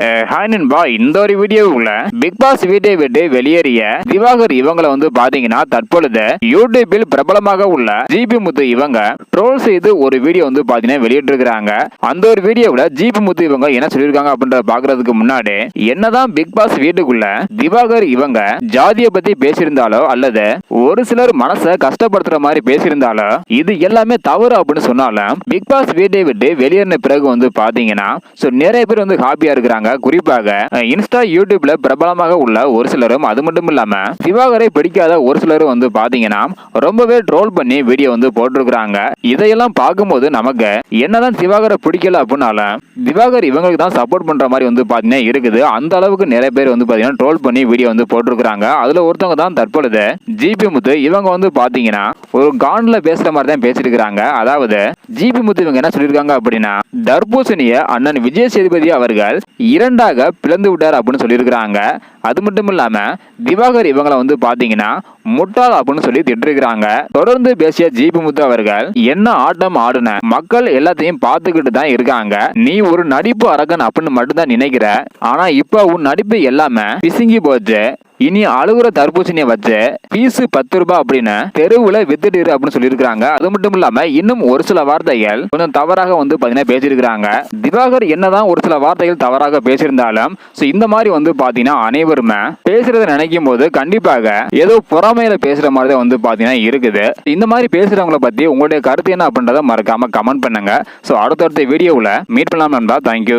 Hi நண்பா. இந்த ஒரு வீடியோவுக்குள்ள பிக் பாஸ் வீட்டை விட்டு வெளியேறிய திவாகர் இவங்களை வந்து பாத்தீங்கன்னா தற்பொழுது யூடியூபில் பிரபலமாக உள்ள ஜிபி முத்து இவங்க ட்ரோல் செய்து ஒரு வீடியோ வந்து பாத்தீங்கன்னா வெளியிட்டிருக்காங்க அந்த ஒரு வீடியோவுல ஜிபி முத்து இவங்க என்ன சொல்லியிருக்காங்க அப்படின்றத பாக்குறதுக்கு முன்னாடி என்னதான் பிக் பாஸ் வீட்டுக்குள்ள திவாகர் இவங்க ஜாதியை பத்தி பேசியிருந்தாலோ அல்லது ஒரு சிலர் மனசை கஷ்டப்படுத்துற மாதிரி பேசியிருந்தாலோ இது எல்லாமே தவறு அப்படின்னு சொன்னாலும் பிக் பாஸ் வீட்டை விட்டு வெளியேறின பிறகு வந்து பாத்தீங்கன்னா ஸோ நிறைய பேர் வந்து ஹாப்பியா இருக்கிறாங்க. குறிப்பாக இன்ஸ்டா யூடியூப்ல பிரபலமாக உள்ள ஒரு சிலரும் அது மட்டும் இல்லாம திவாகரை பிடிக்காத ஒரு சிலரும் வந்து பாத்தீங்கன்னா ரொம்பவே ட்ரோல் பண்ணி வீடியோ வந்து போட்டிருக்கிறாங்க. இதையெல்லாம் பார்க்கும்போது நமக்கு என்னதான் திவாகரை பிடிக்கல அப்படின்னாலும் திவாகர் இவங்களுக்கு தான் சப்போர்ட் பண்ற மாதிரி வந்து பாத்தீங்கன்னா இருக்குது. அந்த அளவுக்கு நிறைய பேர் வந்து பாத்தீங்கன்னா ட்ரோல் பண்ணி வீடியோ வந்து போட்டிருக்கிறாங்க. அதுல ஒருத்தவங்க தான் தற்பொழுது ஜிபி முத்து. இவங்க வந்து பாத்தீங்கன்னா ஒரு கான்ல பேசுற மாதிரி தான் பேசிருக்கிறாங்க அதாவது ஜிபி முத்து இவங்க என்ன சொல்லியிருக்காங்க அப்படின்னா தர்பூசணிய அண்ணன் விஜய் சேதுபதி அவர்கள் இரண்டாக பிளந்து விட்டார் அப்படின்னு சொல்லியிருக்கிறாங்க. அது மட்டும் இல்லாம திவாகர் இவங்களை வந்து பாத்தீங்கன்னா முட்டாள் அப்படின்னு சொல்லி திட்டிருக்கிறாங்க. தொடர்ந்து பேசிய ஜிபி முத்து அவர்கள் என்ன ஆட்டம் ஆடுன? மக்கள் எல்லாத்தையும் பார்த்துக்கிட்டு தான் இருக்காங்க. நீ ஒரு நடிப்பு அரகன் அப்படின்னு மட்டும்தான் நினைக்கிற. ஆனா இப்ப உன் நடிப்பு எல்லாமே பிசுங்கி போச்சு. இனி அழுகுற தர்பூசணியை வச்சு பீஸு பத்து ரூபாய் அப்படின்னு தெருவுல வித்துட்டு அப்படின்னு சொல்லியிருக்காங்க அது மட்டும் இல்லாம இன்னும் ஒரு சில வார்த்தைகள் கொஞ்சம் தவறாக வந்து பார்த்தீங்கன்னா பேசியிருக்கிறாங்க. திவாகர் என்னதான் ஒரு சில வார்த்தைகள் தவறாக பேசியிருந்தாலும் ஸோ இந்த மாதிரி வந்து பாத்தீங்கன்னா அனைவருமே பேசுறத நினைக்கும் போது கண்டிப்பாக ஏதோ பொறாமையில பேசுற மாதிரி தான் வந்து பாத்தீங்கன்னா இருக்குது. இந்த மாதிரி பேசுறவங்கள பத்தி உங்களுடைய கருத்து என்ன அப்படின்றத மறக்காம கமெண்ட் பண்ணுங்க. ஸோ அடுத்தடுத்த வீடியோவில் மீட் பண்ணலாம் நண்பா தேங்க்யூ